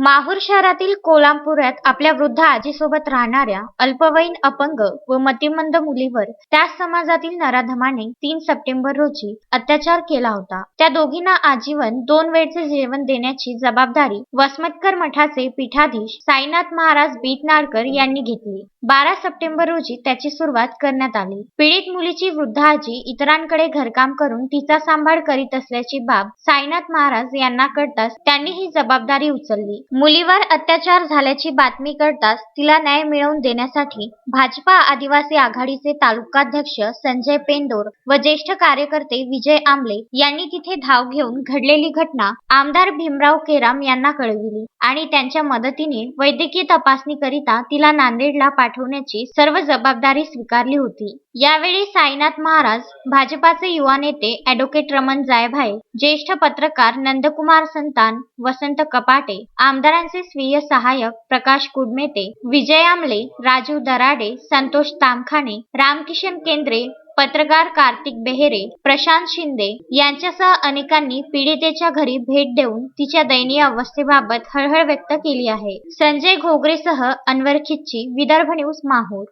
माहूर शहरातील कोलामपुरात आपल्या वृद्ध आजीसोबत राहणाऱ्या अल्पवयीन अपंग व मतिमंद मुलीवर त्याच समाजातील नराधमाने तीन सप्टेंबर रोजी अत्याचार केला होता. त्या दोघींना आजीवन दोन वेळचे जेवण देण्याची जबाबदारी वसमतकर मठाचे पीठाधीश साईनाथ महाराज बीतनाडकर यांनी घेतली. बारा सप्टेंबर रोजी त्याची सुरुवात करण्यात आली. पीडित मुलीची वृद्ध आजी इतरांकडे घरकाम करून तिचा सांभाळ करीत असल्याची बाब साईनाथ महाराज यांना कळताच त्यांनी ही जबाबदारी उचलली. मुलीवर अत्याचार झाल्याची बातमी कळताच तिला न्याय मिळवून देण्यासाठी भाजपा आदिवासी आघाडीचे तालुकाध्यक्ष संजय पेंडोर व ज्येष्ठ कार्यकर्ते विजय आमले यांनी तिथे धाव घेऊन घडलेली घटना आमदार भीमराव केराम यांना कळविली आणि त्यांच्या मदतीने वैद्यकीय तपासणीकरिता तिला नांदेडला पाठवण्याची सर्व जबाबदारी स्वीकारली होती. यावेळी साईनाथ महाराज भाजपाचे युवा नेते अॅडव्होकेट रमण जायभाये ज्येष्ठ पत्रकार नंदकुमार संतान वसंत कपाटे आमदारांचे स्वीय सहाय्यक प्रकाश कुडमेते विजय आमले राजीव दराडे संतोष तामखाने रामकिशन केंद्रे पत्रकार कार्तिक बेहेरे प्रशांत शिंदे यांच्यासह अनेकांनी पीडितेच्या घरी भेट देऊन तिच्या दयनीय अवस्थेबाबत हळहळ व्यक्त केली आहे. संजय घोगरेसह अनवर खिच्ची विदर्भ न्यूज माहूर.